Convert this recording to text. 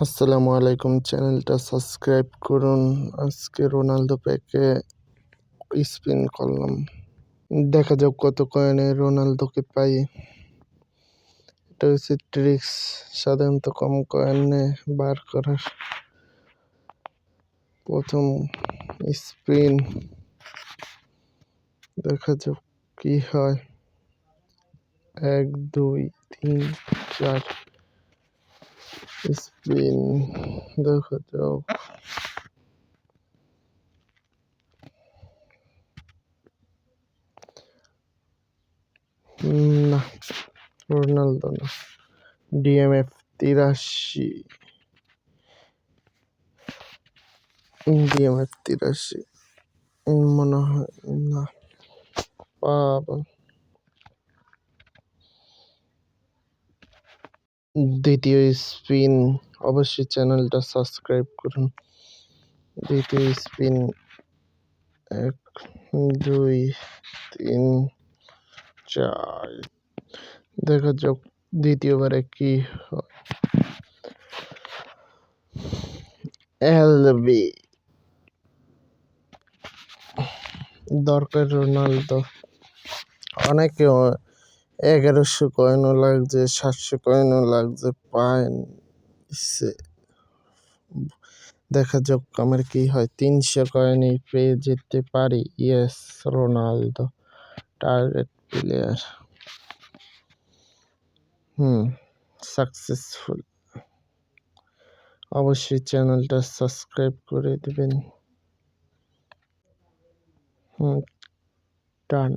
আসসালামু আলাইকুম চ্যানেলটা সাবস্ক্রাইব করুন। আজকে রোনালদো প্যাকে স্পিন করলাম। দেখা যাক কত কয়েনে রোনালদোকে পাই। এটা হচ্ছে ট্রিক্স, সাধারণত কম কয়েনে বার করার। প্রথম স্পিন। দেখা যাক কি হয়। এক, দুই, তিন, চার। স্পিন দেখা যাক না রোনালদো না ডিএমএফ তিরাশি ডিএমএফ তিরাশি মনে হয় না পাবো দ্বিতীয় স্পিন, অবশ্যই চ্যানেলটা সাবস্ক্রাইব করুন। দ্বিতীয় স্পিন এক, দুই, তিন, চার। দেখা যাক দ্বিতীয়বারে কি এলবি। দরকার রোনালদো। অনেকে এগারোশো কয়েনও লাগছে, সাতশো কয়েনও লাগছে সে দেখা যাক আমার কি হয়। তিনশো কয়েনই পেয়ে যেতে পারি। Yes, Ronaldo, target player. Hmm, successful. অবশ্যই চ্যানেলটা সাবস্ক্রাইব করে দেবেন। হুম, ডান।